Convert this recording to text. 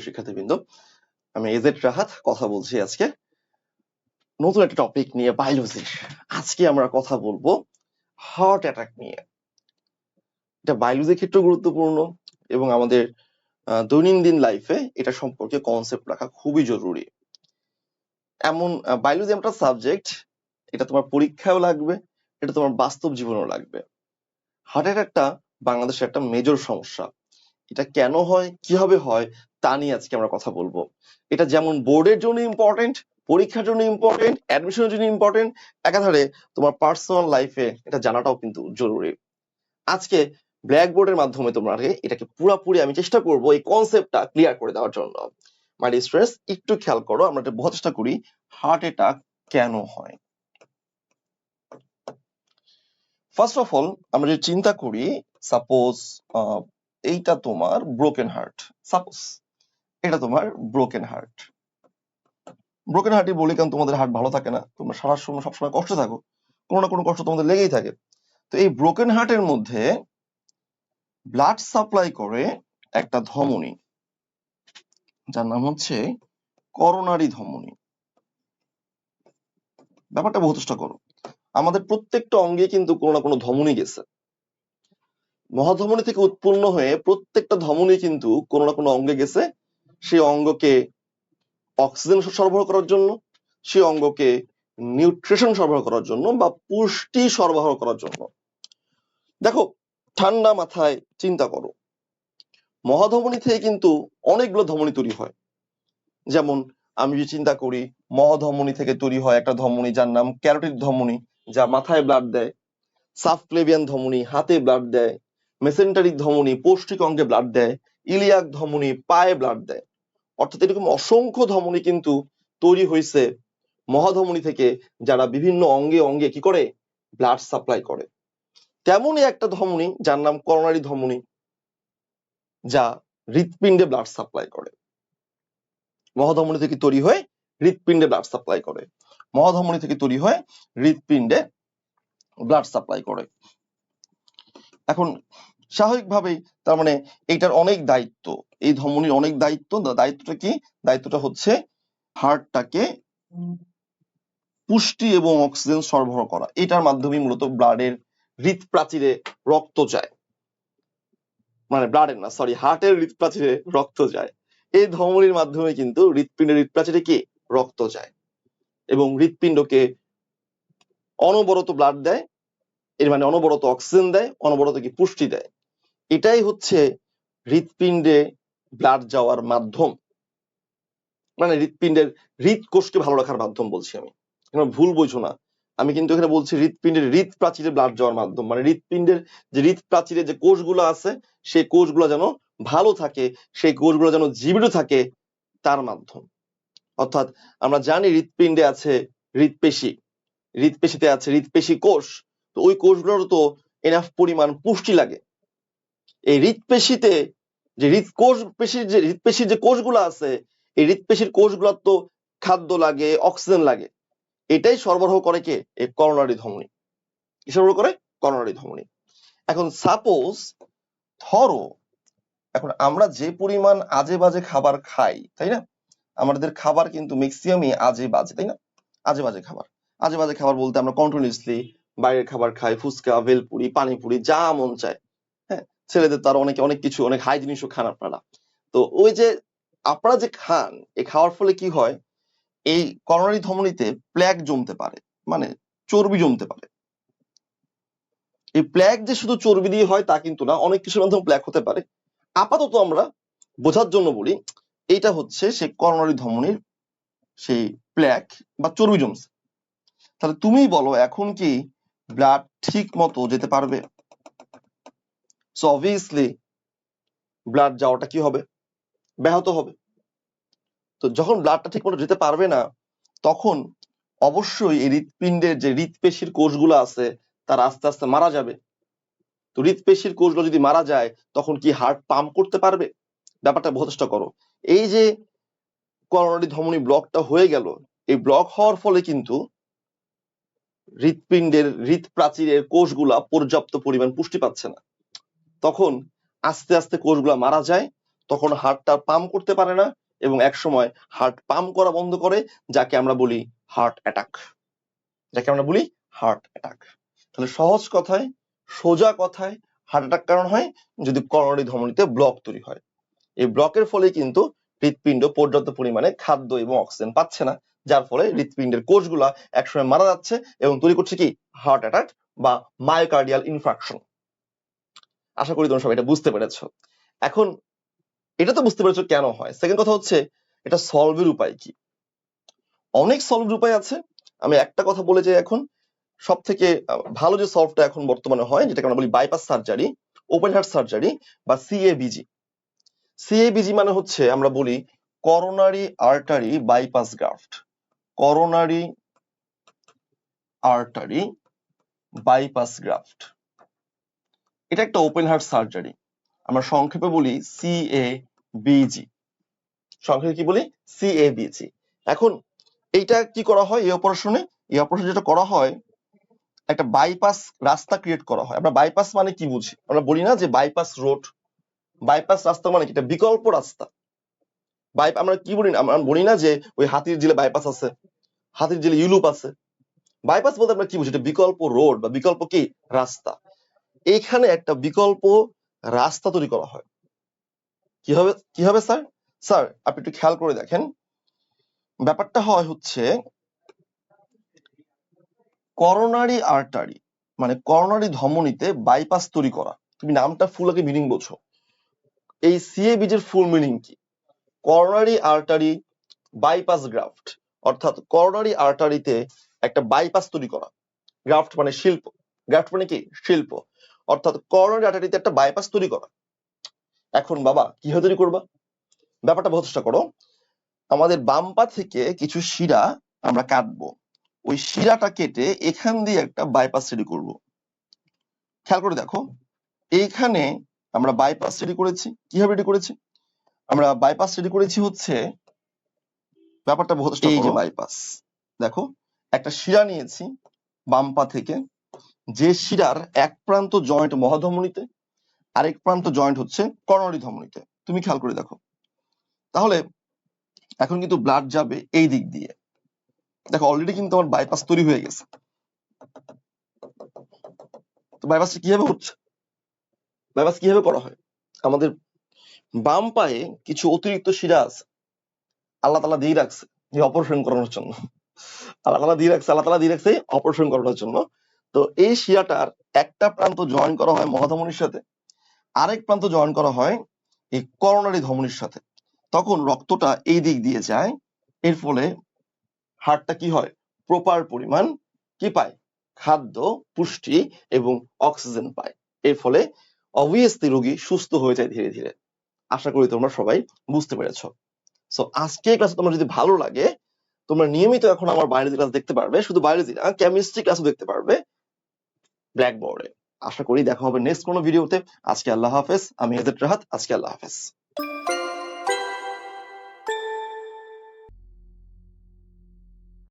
সুপ্রিয় শিক্ষার্থীবৃন্দ, আমি এজেড রাহাত কথা বলছি আজকে। নতুন একটা টপিক নিয়ে বায়োলজির আজকে আমরা কথা বলব হার্ট অ্যাটাক নিয়ে। এটা বায়োলজির ক্ষেত্রে গুরুত্বপূর্ণ এবং আমাদের দৈনন্দিন লাইফে এটা সম্পর্কে কনসেপ্ট রাখা খুবই জরুরি। এমন বায়োলজি একটা সাবজেক্ট এটা তোমার পরীক্ষায়ও লাগবে, এটা তোমার বাস্তব জীবনেও লাগবে। হার্ট অ্যাটাকটা বাংলাদেশের একটা মেজর সমস্যা। এটা কেন হয়, কীভাবে হয় তা নিয়ে আজকে আমরা কথা বলব। এটা যেমন বোর্ডের জন্য ইম্পর্টেন্ট পরীক্ষার জন্য ইম্পর্টেন্ট অ্যাডমিশনের জন্য ইম্পর্টেন্ট একাধারে তোমার পার্সোনাল লাইফে এটা জানাটাও কিন্তু জরুরি। আজকে ব্ল্যাকবোর্ডের মাধ্যমে তোমাকে এটাকে পুরোপুরি আমি চেষ্টা করব এই কনসেপ্টটা ক্লিয়ার করে দেওয়ার জন্য। মাই স্ট্রেস একটু খেয়াল করো, আমরা এটা বোঝার চেষ্টা করি হার্ট অ্যাটাক কেন হয়? ফার্স্ট অফ অল আমরা যদি চিন্তা করি সাপোজ এইটা তোমার ব্রোকেন হার্ট সাপোজ এটা তোমার ব্রোকেন হার্ট ব্রোকেন হার্টই বলি কারণ তোমাদের হার্ট ভালো থাকে না, তোমরা সারা সময় সবসময় কষ্ট থাকো, কোনো না কোনো কষ্ট তোমাদের লেগেই থাকে। তো এই ব্রোকেন হার্টের মধ্যে ব্লাড সাপ্লাই করে একটা ধমনী, যার নাম হচ্ছে করোনারি ধমনী। ব্যাপারটা বহু চেষ্টা করো। আমাদের প্রত্যেকটা অঙ্গে কিন্তু কোনো না কোনো ধমনী গেছে। মহাধমনী থেকে উৎপন্ন হয়ে প্রত্যেকটা ধমনী কিন্তু কোনো না কোনো অঙ্গে গেছে সেই অঙ্গকে অক্সিজেন সরবরাহ করার জন্য সেই অঙ্গকে নিউট্রিশন সরবরাহ করার জন্য বা পুষ্টি সরবরাহ করার জন্য। দেখো, ঠান্ডা মাথায় চিন্তা করো। মহাধমনী থেকে কিন্তু অনেকগুলো ধমনী তৈরি হয়। যেমন, আমি যদি চিন্তা করি, মহাধমনী থেকে তৈরি হয় একটা ধমনী যার নাম ক্যারোটিড ধমনী, যা মাথায় ব্লাড দেয়। সাবক্লেভিয়ান ধমনী, হাতে ব্লাড দেয়। মেসেন্টারিক ধমনী, পৌষ্টিক অঙ্গে ব্লাড দেয়। ইলিয়াক ধমনী, পায়ে ব্লাড দেয়। অর্থাৎ এরকম অসংখ্য ধমনী কিন্তু তৈরি হয়েছে মহাধমনী থেকে, যারা বিভিন্ন অঙ্গে অঙ্গে কি করে? ব্লাড সাপ্লাই করে। তেমনই একটা ধমনী, যার নাম করোনারি ধমনী, যা হৃৎপিণ্ডে ব্লাড সাপ্লাই করে। মহাধমনী থেকে তৈরি হয়ে হৃৎপিণ্ডে ব্লাড সাপ্লাই করে। মহাধমনী থেকে তৈরি হয়ে হৃৎপিণ্ডে ব্লাড সাপ্লাই করে। এখন স্বাভাবিকভাবেই তার মানে এটার অনেক দায়িত্ব, এই ধমনীর অনেক দায়িত্ব দায়িত্বটা কি? দায়িত্বটা হচ্ছে হার্টটাকে পুষ্টি এবং অক্সিজেন সরবরাহ করা। এটার মাধ্যমে মূলত ব্লাডের হৃৎপ্রাচীরে রক্ত যায়। মানে ব্লাডের না সরি হার্টের হৃৎপ্রাচীরে রক্ত যায়। এই ধমনীর মাধ্যমে কিন্তু হৃৎপিণ্ডের হৃৎপ্রাচীরে কি? রক্ত যায়। এবং হৃৎপিণ্ডকে অনবরত ব্লাড দেয়, এর মানে অনবরত অক্সিজেন দেয়, অনবরত কি? পুষ্টি দেয়। এটাই হচ্ছে হৃৎপিণ্ডে ব্লাড যাওয়ার মাধ্যম। মানে হৃৎপিণ্ডের হৃদকোষকে ভালো রাখার মাধ্যম বলছি আমি। এখানে ভুল বোঝো না। আমি কিন্তু এখানে বলছি হৃৎপিণ্ডের হৃদ প্রাচীরে ব্লাড যাওয়ার মাধ্যম। মানে হৃৎপিণ্ডের যে হৃদ প্রাচীরে যে কোষগুলো আছে, সেই কোষগুলো যেন ভালো থাকে, সেই কোষগুলো যেন জীবিত থাকে, তার মাধ্যম। অর্থাৎ আমরা জানি হৃৎপিণ্ডে আছে হৃৎপেশি। হৃৎপেশিতে আছে হৃৎপেশি কোষ। তো ওই কোষগুলোর তো এনাফ পরিমাণ পুষ্টি লাগে। এই হৃৎপেশিতে যে হৃৎকোষ পেশির যে হৃৎপেশির যে কোষগুলো আছে, এই হৃৎপেশির কোষগুলোর তো খাদ্য লাগে, অক্সিজেন লাগে। এটাই সরবরাহ করে কে? এই করোনারি ধমনী। কি সরবরাহ করে? করোনারি ধমনী। এখন সাপোজ ধরো, এখন আমরা যে পরিমাণ আজে বাজে খাবার খাই, তাই না? আমাদের খাবার কিন্তু ম্যাক্সিমামই আজে বাজে তাই না? আজে বাজে খাবার। আজে বাজে খাবার বলতে আমরা কন্টিনিউসলি বাইরের খাবার খাই, ফুচকা, ভেলপুরি, পানিপুরি, যা মন চায়। ছেলেদের তার অনেকে অনেক কিছু, অনেক হাই জিনিসও খান আপনারা। তো ওই যে আপনারা যে খান, এই খাওয়ার ফলে কি হয়? এই করোনারি ধমনীতে প্ল্যাক জমতে পারে মানে চর্বি জমতে পারে। এই প্ল্যাক যে শুধু চর্বি দিয়ে হয় তা কিন্তু না, অনেক কিছুর মাধ্যমে প্ল্যাক হতে পারে। আপাতত আমরা বোঝার জন্য বলি, এইটা হচ্ছে সেই করোনারি ধমনীর সেই প্ল্যাক বা চর্বি জমছে। তাহলে তুমি বলো, এখন কি ব্লাড ঠিক মতো যেতে পারবে? সো অবভিয়াসলি ব্লাড যাওয়াটা কি হবে? ব্যাহত হবে। তো যখন ব্লাডটা ঠিক মতো যেতে পারবে না, তখন অবশ্যই এই হৃৎপিণ্ডের যে হৃৎপেশির কোষগুলো আছে, তারা আস্তে আস্তে মারা যাবে। তো হৃৎপেশির কোষগুলো যদি মারা যায়, তখন কি হার্ট পাম্প করতে পারবে? ব্যাপারটা চেষ্টা করো। এই যে করোনারি ধমনী ব্লকটা হয়ে গেল, এই ব্লক হওয়ার ফলে কিন্তু হৃৎপিণ্ডের, হৃৎপ্রাচীরের কোষগুলা পর্যাপ্ত পরিমাণ পুষ্টি পাচ্ছে না। তখন আস্তে আস্তে কোষগুলা মারা যায়, তখন হার্টটা পাম্প করতে পারে না এবং একসময় হার্ট পাম্প করা বন্ধ করে, যাকে আমরা বলি হার্ট অ্যাটাক যাকে আমরা বলি হার্ট অ্যাটাক তাহলে সহজ কথায়, সোজা কথায় হার্ট অ্যাটাক কারণ হয়? যদি করোনারি ধমনীতে ব্লক তৈরি হয়। এই ব্লকের ফলে কিন্তু হৃৎপিণ্ড পর্যাপ্ত পরিমাণে খাদ্য এবং অক্সিজেন পাচ্ছে না, যার ফলে হৃৎপিণ্ডের কোষগুলা একসময় মারা যাচ্ছে এবং তৈরি করছে কি? হার্ট অ্যাটাক বা মায়োকার্ডিয়াল ইনফ্রাকশন আশা করি তোমরা সবাই এটা বুঝতে পেরেছ। এখন এটা তো বুঝতে পেরেছ কেন হয়? সেকেন্ড কথা হচ্ছে, এটা সলভের উপায় কি? অনেক সলভের উপায় আছে। আমি একটা কথা বলে যাই এখন। সব থেকে ভালো যে সলভটা এখন বর্তমানে হয়, যেটাকে আমরা বলি bypass surgery open heart surgery বা সিএবিজি সিএবিজি মানে হচ্ছে, আমরা বলি coronary artery bypass graft coronary artery bypass graft এটা একটা ওপেন হার্ট সার্জারি আমরা সংক্ষেপে বলি সিএবিজি সংক্ষেপে কি বলি? সিএবিজি এখন এইটা কি করা হয়? এই অপারেশনে এই অপারেশন যেটা করা হয়, একটা বাইপাস রাস্তা ক্রিয়েট করা হয়। আমরা বাইপাস মানে কি বুঝি? আমরা বলি না যে বাইপাস রোড বাইপাস রাস্তা মানে কি? এটা বিকল্প রাস্তা। বাই আমরা কি বলি? আমরা বলি না যে ওই হাতির জেলে বাইপাস আছে, হাতির জেলে ইউলুপ আছে। বাইপাস বলতে আমরা কি বুঝি? এটা বিকল্প রোড বা বিকল্প কি? রাস্তা। এইখানে একটা বিকল্প রাস্তা তৈরি করা হয়। কি হবে কি হবে স্যার? স্যার, আপনি একটু খেয়াল করে দেখেন। ব্যাপারটা হয় হচ্ছে, করোনারি আর্টারি মানে করোনারি ধমনীতে বাইপাস তৈরি করা। তুমি নামটা ফুল আগে মিনিং বোঝো। এই সিএবিজ এর ফুল মিনিং কি? করোনারি আর্টারি বাইপাস গ্রাফট, অর্থাৎ করোনারি আর্টারিতে একটা বাইপাস তৈরি করা। গ্রাফট মানে শিল্প। গ্রাফট মানে কি? শিল্প। অর্থাৎ করোনারি আর্টারিতে একটা বাইপাস তৈরি করা। এখন বাবা কীভাবে তৈরি করবা? ব্যাপারটা বোঝার চেষ্টা করো। আমাদের বাম পা থেকে কিছু শিরা আমরা কাটবো। ওই শিরাটা কেটে এখান দিয়ে একটা বাইপাস রেডি করব। খেয়াল করে দেখো এইখানে আমরা বাইপাস রেডি করেছি। কীভাবে রেডি করেছি? আমরা বাইপাস রেডি করেছি হচ্ছে ব্যাপারটা বোঝার এই যে বাইপাস দেখো একটা শিরা নিয়েছি বাম পা থেকে। যে শিরার এক প্রান্ত জয়েন্ট মহাধমনীতে, আরেক প্রান্ত জয়েন্ট হচ্ছে করোনারি ধমনীতে। তুমি খেয়াল করে দেখো। তাহলে এখন কিন্তু ব্লাড যাবে এই দিক দিয়ে। দেখো অলরেডি কিন্তু আমার বাইপাস তৈরি হয়ে গেছে। তো বাইপাসটা কীভাবে হচ্ছে? বাইপাস কীভাবে করা হয়? আমাদের বাম পায়ে কিছু অতিরিক্ত শিরা আছে। আল্লাহ তালা দিয়ে রাখছে অপারেশন করানোর জন্য। আল্লাহ তালা দিয়ে রাখছে, আল্লাহ তালা দিয়ে রাখছে অপারেশন করানোর জন্য। তো এই শিয়াটার একটা প্রান্ত জয়েন করা হয় মহাধমনির সাথে, আরেক প্রান্ত জয়েন করা হয় এই করোনারি ধমনির সাথে। তখন রক্তটা এই দিক দিয়ে যায়, এর ফলে হাড়টা কি হয়? প্রপার পরিমাণ কি পায়? খাদ্য, পুষ্টি এবং অক্সিজেন পায়। এর ফলে অবভিয়াসলি রোগী সুস্থ হয়ে যায় ধীরে ধীরে। আশা করি তোমরা সবাই বুঝতে পেরেছ। সো আজকে ক্লাস তোমার যদি ভালো লাগে, তোমরা নিয়মিত এখন আমার বায়োলজি ক্লাস দেখতে পারবে। শুধু বায়োলজি না কেমিস্ট্রি ক্লাসও দেখতে পারবে। ব্ল্যাকবোর্ডে আশা করি দেখা হবে নেক্সট কোনো ভিডিওতে আজকে আল্লাহ হাফেজ। আমি এজেট রাহাত। আজকে আল্লাহ হাফেজ।